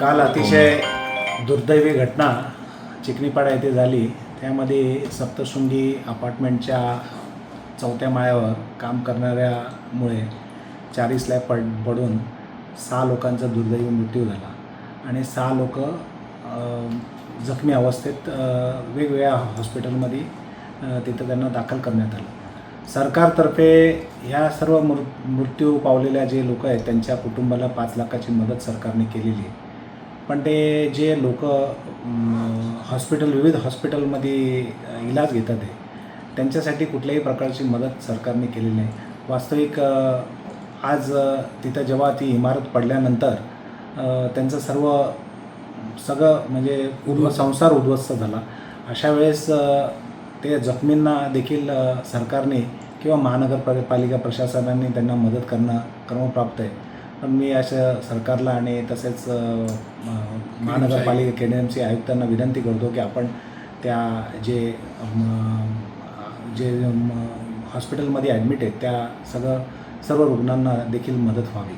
काल अतिशय दुर्दैवी घटना चिकनीपाडा येथे झाली. त्यामध्ये सप्तशृंगी अपार्टमेंटच्या चौथ्या माळ्यावर काम करणाऱ्यामुळे चारी स्लॅब पड पडून सहा लोकांचा दुर्दैवी मृत्यू झाला आणि सहा लोक जखमी अवस्थेत वेगवेगळ्या हॉस्पिटलमध्ये तिथं त्यांना दाखल करण्यात आलं. सरकारतर्फे ह्या सर्व मृ मृत्यू पावलेल्या जे लोक आहेत त्यांच्या कुटुंबाला पाच लाखाची मदत सरकारने केलेली आहे. पण ते जे लोक हॉस्पिटल विविध हॉस्पिटलमध्ये इलाज घेतात आहे त्यांच्यासाठी कुठल्याही प्रकारची मदत सरकारने केलेली नाही. वास्तविक आज तिथं जेव्हा ती इमारत पडल्यानंतर त्यांचं सर्व सगळं म्हणजे उद्व संसार उद्ध्वस्त झाला. अशा वेळेस ते जखमींना देखील सरकारने किंवा महानगरपालिका प्रशासनाने त्यांना मदत करणं क्रमप्राप्त आहे. मी अशा सरकारला आणि तसेच महानगरपालिका के डी एम सी आयुक्तांना विनंती करतो की आपण त्या जे जे म, हॉस्पिटलमध्ये ॲडमिट आहेत त्या सगळं सर्व रुग्णांना देखील मदत व्हावी.